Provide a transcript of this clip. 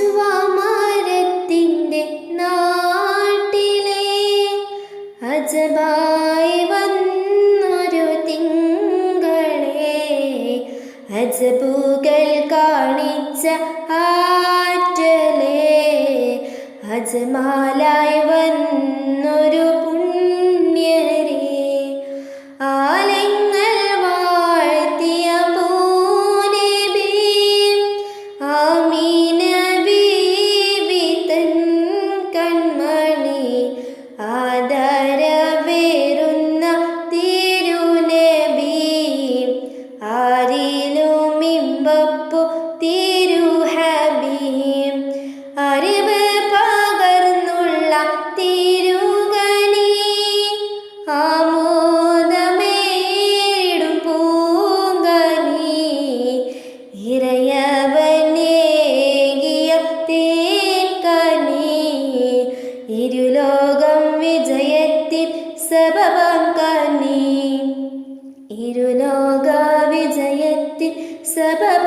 അശ്വമരത്തിന്റെ നാട്ടിലെ അജബായി വന്നൊരു തിങ്കളെ അജബുകൾ കാണിച്ച ആറ്റലെ അജമാലായി വന്നൊരു പുണ്യ ഇമ്പപ്പു തിരുഹബീം അറിവ് പകർന്നുള്ള തിരുകണി ആമോദമേടും പൂങ്കനി ഇറയവനേകിയ തേൻകനി ഇരുലോകം വിജയത്തിൽ സബബം കനി ഇരുലോക വിജയത്തിൽ സബബം